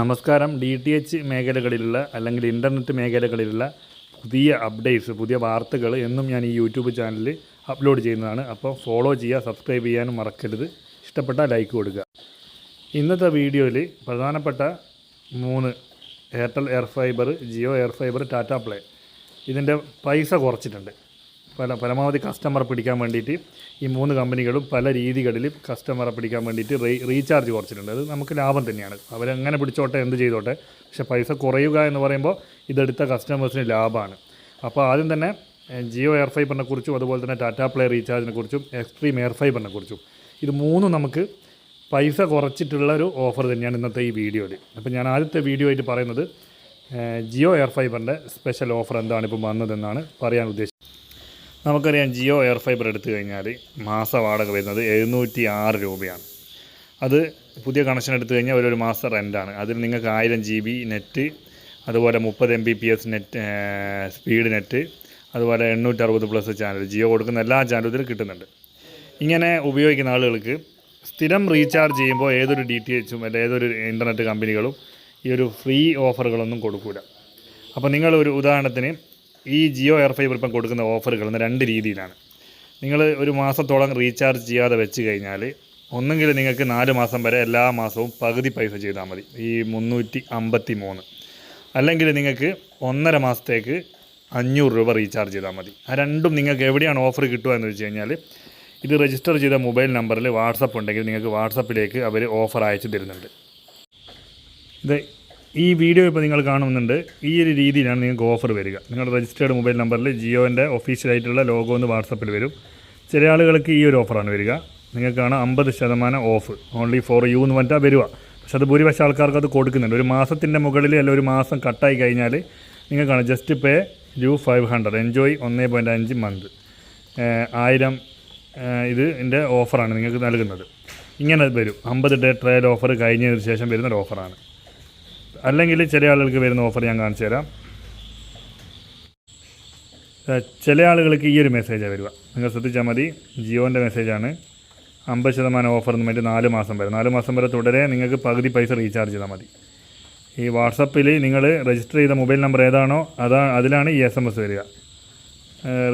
നമസ്കാരം. D T H മേഖലകളിലുള്ള അല്ലെങ്കിൽ ഇന്റർനെറ്റ് മേഖലകളിലുള്ള പുതിയ അപ്ഡേറ്റ്സ് പുതിയ വാർത്തകൾ എന്നും ഞാൻ ഈ യൂട്യൂബ് ചാനലിൽ അപ്ലോഡ് ചെയ്യുന്നതാണ്. അപ്പോൾ ഫോളോ ചെയ്യുക സബ്സ്ക്രൈബ് ചെയ്യാനും മറക്കരുത്. ഇഷ്ടപ്പെട്ട ലൈക്ക് കൊടുക്കുക. ഇന്നത്തെ വീഡിയോയിൽ പ്രധാനപ്പെട്ട മൂന്ന് Airtel air fiber Jio air fiber Tata play. ഇതിന്റെ പൈസ കുറച്ചിട്ടുണ്ട്. പല പരമാവധി കസ്റ്റമറെ പിടിക്കാൻ വേണ്ടിയിട്ട് ഈ മൂന്ന് കമ്പനികളും പല രീതികളിൽ കസ്റ്റമറെ പിടിക്കാൻ വേണ്ടിയിട്ട് റീചാർജ് കുറച്ചിട്ടുണ്ട്. അത് നമുക്ക് ലാഭം തന്നെയാണ്. അവരെങ്ങനെ പിടിച്ചോട്ടെ എന്ത് ചെയ്തോട്ടെ. പക്ഷേ പൈസ കുറയുക എന്ന് പറയുമ്പോൾ ഇതെടുത്ത കസ്റ്റമേഴ്സിന് ലാഭമാണ്. അപ്പോൾ ആദ്യം തന്നെ ജിയോ എയർ ഫൈബറിനെ കുറിച്ചും അതുപോലെ തന്നെ ടാറ്റാ പ്ലേ റീചാർജിനെ കുറിച്ചും എക്സ്ട്രീം എയർ ഫൈബറിനെ കുറിച്ചും. ഇത് മൂന്നും നമുക്ക് പൈസ കുറച്ചിട്ടുള്ള ഒരു ഓഫർ തന്നെയാണ് ഇന്നത്തെ ഈ വീഡിയോയിൽ. അപ്പോൾ ഞാൻ ആദ്യത്തെ വീഡിയോ ആയിട്ട് പറയുന്നത് ജിയോ എയർ ഫൈബറിന്റെ സ്പെഷ്യൽ ഓഫർ എന്താണ് ഇപ്പം വന്നതെന്നാണ് പറയാൻ ഉദ്ദേശിച്ചത്. നമുക്കറിയാം ജിയോ എയർ ഫൈബർ എടുത്തു കഴിഞ്ഞാൽ മാസ വാടക വരുന്നത് എഴുന്നൂറ്റി ആറ് രൂപയാണ്. അത് പുതിയ കണക്ഷൻ എടുത്തു കഴിഞ്ഞാൽ ഒരു മാസം റെന്റാണ്. അതിൽ നിങ്ങൾക്ക് ആയിരം ജി ബി നെറ്റ് അതുപോലെ മുപ്പത് M B P S net speed net അതുപോലെ എണ്ണൂറ്ററുപത് പ്ലസ് ചാനൽ ജിയോ കൊടുക്കുന്ന എല്ലാ ചാനലും ഇതിൽ കിട്ടുന്നുണ്ട്. ഇങ്ങനെ ഉപയോഗിക്കുന്ന ആളുകൾക്ക് സ്ഥിരം റീചാർജ് ചെയ്യുമ്പോൾ ഏതൊരു ഡി ടി എച്ചും അല്ലെങ്കിൽ ഏതൊരു ഇന്റർനെറ്റ് കമ്പനികളും ഈ ഒരു ഫ്രീ ഓഫറുകളൊന്നും കൊടുക്കില്ല അപ്പോൾ നിങ്ങളൊരു ഉദാഹരണത്തിന് ഈ ജിയോ എയർ ഫൈബർ ഇപ്പം കൊടുക്കുന്ന ഓഫറുകൾ എന്ന രണ്ട് രീതിയിലാണ്. നിങ്ങൾ ഒരു മാസത്തോളം റീചാർജ് ചെയ്യാതെ വെച്ച് കഴിഞ്ഞാൽ ഒന്നെങ്കിൽ നിങ്ങൾക്ക് നാല് മാസം വരെ എല്ലാ മാസവും പകുതി പൈസ ചെയ്താൽ മതി ഈ മുന്നൂറ്റി അമ്പത്തി മൂന്ന് അല്ലെങ്കിൽ നിങ്ങൾക്ക് ഒന്നര മാസത്തേക്ക് അഞ്ഞൂറ് രൂപ റീചാർജ് ചെയ്താൽ മതി. ആ രണ്ടും നിങ്ങൾക്ക് എവിടെയാണ് ഓഫർ കിട്ടുക എന്ന് വെച്ച് കഴിഞ്ഞാൽ ഇത് രജിസ്റ്റർ ചെയ്ത മൊബൈൽ നമ്പറിൽ വാട്സപ്പ് ഉണ്ടെങ്കിൽ നിങ്ങൾക്ക് വാട്സപ്പിലേക്ക് അവർ ഓഫർ അയച്ചു തരുന്നുണ്ട്. ഇത് ഈ വീഡിയോ ഇപ്പോൾ നിങ്ങൾ കാണുന്നുണ്ട് ഈ ഒരു രീതിയിലാണ് നിങ്ങൾക്ക് ഓഫർ വരിക. നിങ്ങളുടെ രജിസ്റ്റേർഡ് മൊബൈൽ നമ്പറിൽ ജിയോന്റെ ഒഫീഷ്യലായിട്ടുള്ള ലോഗോ ഒന്ന് വാട്സപ്പിൽ വരും. ചില ആളുകൾക്ക് ഈ ഒരു ഓഫറാണ് വരിക. നിങ്ങൾക്കാണ് കാണാം അമ്പത് ശതമാനം ഓഫ് ഓൺലി ഫോർ യു എന്ന് പറഞ്ഞാൽ വരിക. പക്ഷെ അത് ഭൂരിപക്ഷം ആൾക്കാർക്ക് അത് കൊടുക്കുന്നുണ്ട്. ഒരു മാസത്തിന്റെ മുകളിൽ അല്ല ഒരു മാസം കട്ടായി കഴിഞ്ഞാൽ നിങ്ങൾക്കാണ് കാണാം just pay you five hundred enjoy ഒന്നേ പോയിന്റ് അഞ്ച് മന്ത് ആയിരം ഇത് എന്റെ ഓഫറാണ് നിങ്ങൾക്ക് നൽകുന്നത്. ഇങ്ങനെ വരും. അമ്പത് ഡേ ട്രയൽ ഓഫർ കഴിഞ്ഞതിന് ശേഷം വരുന്നൊരു ഓഫറാണ് അല്ലെങ്കിൽ ചില ആളുകൾക്ക് വരുന്ന ഓഫർ ഞാൻ കാണിച്ചു തരാം. ചില ആളുകൾക്ക് ഈ ഒരു മെസ്സേജാണ് വരിക. നിങ്ങൾ ശ്രദ്ധിച്ചാൽ മതി ജിയോന്റെ മെസ്സേജാണ് അമ്പത് ശതമാനം ഓഫർ എന്ന് പറഞ്ഞിട്ട് നാല് മാസം വരെ. നാല് മാസം വരെ തുടരെ നിങ്ങൾക്ക് പകുതി പൈസ റീചാർജ് ചെയ്താൽ മതി. ഈ വാട്സപ്പിൽ നിങ്ങൾ രജിസ്റ്റർ ചെയ്ത മൊബൈൽ നമ്പർ ഏതാണോ അതാ അതിലാണ് ഈ എസ് എം എസ് വരിക.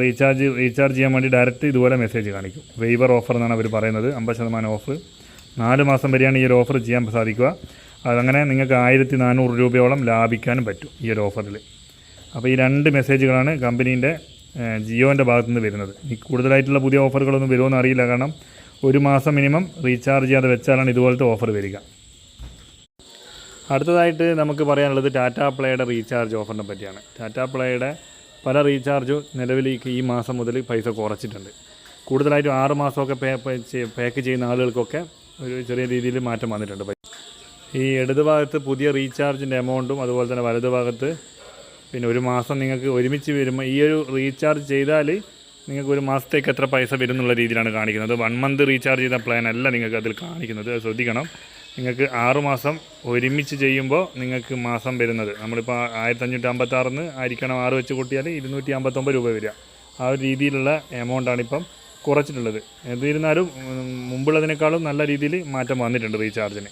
റീചാർജ് റീചാർജ് ചെയ്യാൻ വേണ്ടി ഡയറക്റ്റ് ഇതുപോലെ മെസ്സേജ് കാണിക്കും. വെയ്വർ ഓഫർ എന്നാണ് അവർ പറയുന്നത്. അമ്പത് ശതമാനം ഓഫ് നാല് മാസം വരെയാണ് ഈ ഒരു ഓഫർ ചെയ്യാൻ സാധിക്കുക. അതങ്ങനെ നിങ്ങൾക്ക് ആയിരത്തി നാനൂറ് രൂപയോളം ലാഭിക്കാനും പറ്റും ഈ ഒരു ഓഫറിൽ അപ്പോൾ ഈ രണ്ട് മെസ്സേജുകളാണ് കമ്പനീന്റെ ജിയോന്റെ ഭാഗത്തു നിന്ന് വരുന്നത്. ഈ കൂടുതലായിട്ടുള്ള പുതിയ ഓഫറുകളൊന്നും വരുമോയെന്ന് അറിയില്ല. കാരണം ഒരു മാസം മിനിമം റീചാർജ് ചെയ്യാതെ വെച്ചാലാണ് ഇതുപോലത്തെ ഓഫർ വരിക. അടുത്തതായിട്ട് നമുക്ക് പറയാനുള്ളത് ടാറ്റ പ്ലേയുടെ റീചാർജ് ഓഫറിനെ പറ്റിയാണ്. ടാറ്റ പ്ലേയുടെ പല റീചാർജും നിലവിലേക്ക് ഈ മാസം മുതൽ പൈസ കുറച്ചിട്ടുണ്ട്. കൂടുതലായിട്ടും ആറ് മാസമൊക്കെ പേ പാക്ക് ചെയ്യുന്ന ആളുകൾക്കൊക്കെ ഒരു ചെറിയ രീതിയിൽ മാറ്റം വന്നിട്ടുണ്ട്. ഈ ഇടതുഭാഗത്ത് പുതിയ റീചാർജിന്റെ എമൗണ്ടും അതുപോലെ തന്നെ വലതുഭാഗത്ത് പിന്നെ ഒരു മാസം നിങ്ങൾക്ക് ഒരുമിച്ച് വരുമ്പോൾ ഈ ഒരു റീചാർജ് ചെയ്താൽ നിങ്ങൾക്ക് ഒരു മാസത്തേക്ക് എത്ര പൈസ വരും എന്നുള്ള രീതിയിലാണ് കാണിക്കുന്നത്. വൺ മന്ത് റീചാർജ് ചെയ്ത പ്ലാൻ അല്ല നിങ്ങൾക്ക് അതിൽ കാണിക്കുന്നത്. ശ്രദ്ധിക്കണം. നിങ്ങൾക്ക് ആറുമാസം ഒരുമിച്ച് ചെയ്യുമ്പോൾ നിങ്ങൾക്ക് മാസം വരുന്നത്. നമ്മളിപ്പോൾ ആയിരത്തി അഞ്ഞൂറ്റി അമ്പത്താറിന്ന് ആയിരിക്കണം ആറ് വെച്ച് കൂട്ടിയാൽ ഇരുന്നൂറ്റി അമ്പത്തൊമ്പത് രൂപ വരിക. ആ ഒരു രീതിയിലുള്ള എമൗണ്ടാണ് ഇപ്പം കുറച്ചിട്ടുള്ളത്. എന്നിരുന്നാലും മുമ്പുള്ളതിനേക്കാളും നല്ല രീതിയിൽ മാറ്റം വന്നിട്ടുണ്ട് റീചാർജിന്.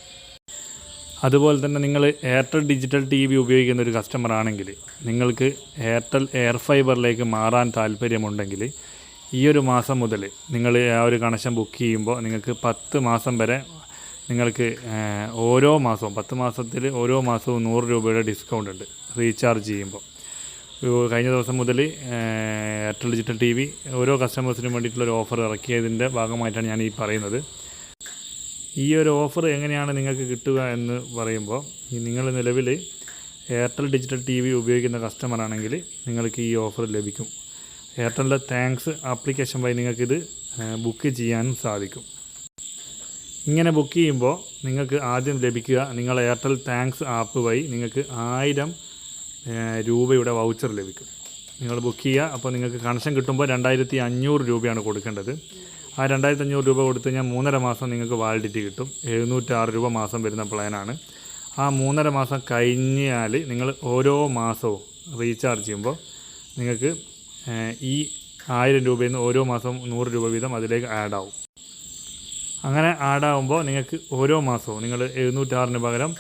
അതുപോലെ തന്നെ നിങ്ങൾ എയർടെൽ ഡിജിറ്റൽ ടി വി ഉപയോഗിക്കുന്ന ഒരു കസ്റ്റമർ ആണെങ്കിൽ നിങ്ങൾക്ക് എയർടെൽ എയർ ഫൈബറിലേക്ക് മാറാൻ താല്പര്യമുണ്ടെങ്കിൽ ഈ ഒരു മാസം മുതൽ നിങ്ങൾ ആ ഒരു കണക്ഷൻ ബുക്ക് ചെയ്യുമ്പോൾ നിങ്ങൾക്ക് പത്ത് മാസം വരെ നിങ്ങൾക്ക് ഓരോ മാസവും പത്ത് മാസത്തിൽ ഓരോ മാസവും നൂറ് രൂപയുടെ ഡിസ്കൗണ്ട് ഉണ്ട് റീചാർജ് ചെയ്യുമ്പോൾ. കഴിഞ്ഞ ദിവസം മുതൽ എയർടെൽ ഡിജിറ്റൽ ടി വി ഓരോ കസ്റ്റമേഴ്സിനും വേണ്ടിയിട്ടുള്ള ഒരു ഓഫർ ഇറക്കിയതിന്റെ ഭാഗമായിട്ടാണ് ഞാൻ ഈ പറയുന്നത്. ഈ ഒരു ഓഫർ എങ്ങനെയാണ് നിങ്ങൾക്ക് കിട്ടുക എന്ന് പറയുമ്പോൾ നിങ്ങൾ നിലവിൽ എയർടെൽ ഡിജിറ്റൽ ടി വി ഉപയോഗിക്കുന്ന കസ്റ്റമറാണെങ്കിൽ നിങ്ങൾക്ക് ഈ ഓഫർ ലഭിക്കും. എയർടെലിന്റെ താങ്ക്സ് ആപ്ലിക്കേഷൻ വഴി നിങ്ങൾക്കിത് ബുക്ക് ചെയ്യാനും സാധിക്കും. ഇങ്ങനെ ബുക്ക് ചെയ്യുമ്പോൾ നിങ്ങൾക്ക് ആദ്യം ലഭിക്കുക നിങ്ങൾ എയർടെൽ താങ്ക്സ് ആപ്പ് വഴി നിങ്ങൾക്ക് ആയിരം രൂപയുടെ വൗച്ചർ ലഭിക്കും. നിങ്ങൾ ബുക്ക് ചെയ്യുക അപ്പോൾ നിങ്ങൾക്ക് കണക്ഷൻ കിട്ടുമ്പോൾ രണ്ടായിരത്തി അഞ്ഞൂറ് രൂപയാണ് കൊടുക്കേണ്ടത്. ആ രണ്ടായിരത്തി അഞ്ഞൂറ് രൂപ കൊടുത്തു കഴിഞ്ഞാൽ മൂന്നര മാസം നിങ്ങൾക്ക് വാലിഡിറ്റി കിട്ടും. എഴുന്നൂറ്റാറ് രൂപ മാസം വരുന്ന പ്ലാനാണ്. ആ മൂന്നര മാസം കഴിഞ്ഞാൽ നിങ്ങൾ ഓരോ മാസവും റീചാർജ് ചെയ്യുമ്പോൾ നിങ്ങൾക്ക് ഈ ആയിരം രൂപയിൽ നിന്ന് ഓരോ മാസവും നൂറ് രൂപ വീതം അതിലേക്ക് ആഡ് ആവും അങ്ങനെ ആഡാകുമ്പോൾ നിങ്ങൾക്ക് ഓരോ മാസവും നിങ്ങൾ എഴുന്നൂറ്റാറിന് പകരം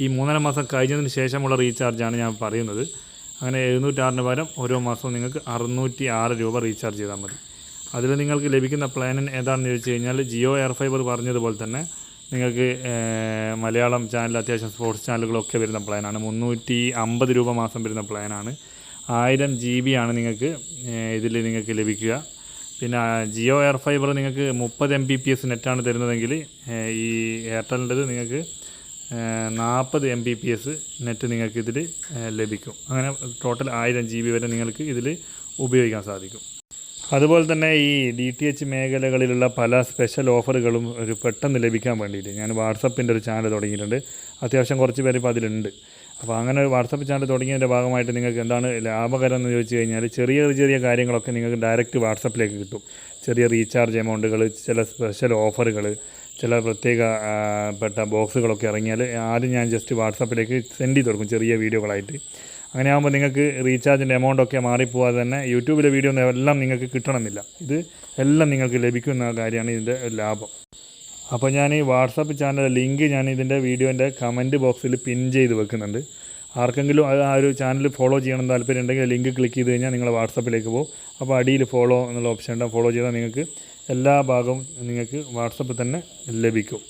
ഈ മൂന്നര മാസം കഴിഞ്ഞതിന് ശേഷമുള്ള റീചാർജാണ് ഞാൻ പറയുന്നത്. അങ്ങനെ എഴുന്നൂറ്റാറിന് പകരം ഓരോ മാസവും നിങ്ങൾക്ക് അറുന്നൂറ്റി ആറ് രൂപ റീചാർജ് ചെയ്താൽ മതി. അതിൽ നിങ്ങൾക്ക് ലഭിക്കുന്ന പ്ലാനിൻ ഏതാണെന്ന് ചോദിച്ചു കഴിഞ്ഞാൽ ജിയോ എയർ ഫൈബർ പറഞ്ഞതുപോലെ തന്നെ നിങ്ങൾക്ക് മലയാളം ചാനൽ അത്യാവശ്യം സ്പോർട്സ് ചാനലുകളൊക്കെ വരുന്ന പ്ലാനാണ് മുന്നൂറ്റി അമ്പത് രൂപ മാസം വരുന്ന പ്ലാനാണ് ആയിരം ജി ബി ആണ് നിങ്ങൾക്ക് ഇതിൽ നിങ്ങൾക്ക് ലഭിക്കുക. പിന്നെ ജിയോ എയർ ഫൈബർ നിങ്ങൾക്ക് മുപ്പത് എം ബി പി എസ് നെറ്റാണ് തരുന്നതെങ്കിൽ ഈ എയർടെലിന്റെത് നിങ്ങൾക്ക് നാൽപ്പത് M B P S net നിങ്ങൾക്ക് ഇതിൽ ലഭിക്കും. അങ്ങനെ ടോട്ടൽ ആയിരം ജി ബി വരെ നിങ്ങൾക്ക് ഇതിൽ ഉപയോഗിക്കാൻ സാധിക്കും. അതുപോലെ തന്നെ ഈ ഡി ടി എച്ച് മേഖലകളിലുള്ള പല സ്പെഷ്യൽ ഓഫറുകളും ഒരു പെട്ടെന്ന് ലഭിക്കാൻ വേണ്ടിയിട്ട്. ഞാൻ വാട്സപ്പിന്റെ ഒരു ചാനൽ തുടങ്ങിയിട്ടുണ്ട്. അത്യാവശ്യം കുറച്ച് പേര് ഇപ്പോൾ അതിലുണ്ട്. അപ്പോൾ അങ്ങനെ വാട്സപ്പ് ചാനൽ തുടങ്ങിയതിന്റെ ഭാഗമായിട്ട് നിങ്ങൾക്ക് എന്താണ് ലാഭകരം എന്ന് ചോദിച്ചു കഴിഞ്ഞാൽ ചെറിയ ചെറിയ കാര്യങ്ങളൊക്കെ നിങ്ങൾക്ക് ഡയറക്റ്റ് വാട്സപ്പിലേക്ക് കിട്ടും. ചെറിയ റീചാർജ് എമൗണ്ടുകൾ ചില സ്പെഷ്യൽ ഓഫറുകൾ ചില പ്രത്യേക പെട്ട ബോക്സുകളൊക്കെ ഇറങ്ങിയാൽ ആദ്യം ഞാൻ ജസ്റ്റ് വാട്സപ്പിലേക്ക് സെൻഡ് ചെയ്ത് കൊടുക്കും ചെറിയ വീഡിയോകളായിട്ട്. അങ്ങനെ ആകുമ്പോൾ നിങ്ങൾക്ക് റീചാർജിന്റെ എമൗണ്ട് ഒക്കെ മാറിപ്പോവാതെ തന്നെ യൂട്യൂബിലെ വീഡിയോ എല്ലാം നിങ്ങൾക്ക് കിട്ടണമെന്നില്ല. ഇത് എല്ലാം നിങ്ങൾക്ക് ലഭിക്കുന്ന കാര്യമാണ് ഇതിന്റെ ലാഭം. അപ്പോൾ ഞാൻ ഈ വാട്സപ്പ് ചാനൽ ലിങ്ക് ഞാൻ ഇതിന്റെ വീഡിയോന്റെ കമന്റ് ബോക്സിൽ പിൻ ചെയ്ത് വെക്കുന്നുണ്ട്. ആർക്കെങ്കിലും ആ ഒരു ചാനൽ ഫോളോ ചെയ്യണം താല്പര്യം ഉണ്ടെങ്കിൽ ലിങ്ക് ക്ലിക്ക് ചെയ്ത് കഴിഞ്ഞാൽ നിങ്ങൾ വാട്സപ്പിലേക്ക് പോകും. അപ്പോൾ അടിയിൽ ഫോളോ എന്നുള്ള ഓപ്ഷൻ ഉണ്ടാകും ഫോളോ ചെയ്താൽ നിങ്ങൾക്ക് എല്ലാ ഭാഗവും നിങ്ങൾക്ക് വാട്സപ്പിൽ തന്നെ ലഭിക്കും.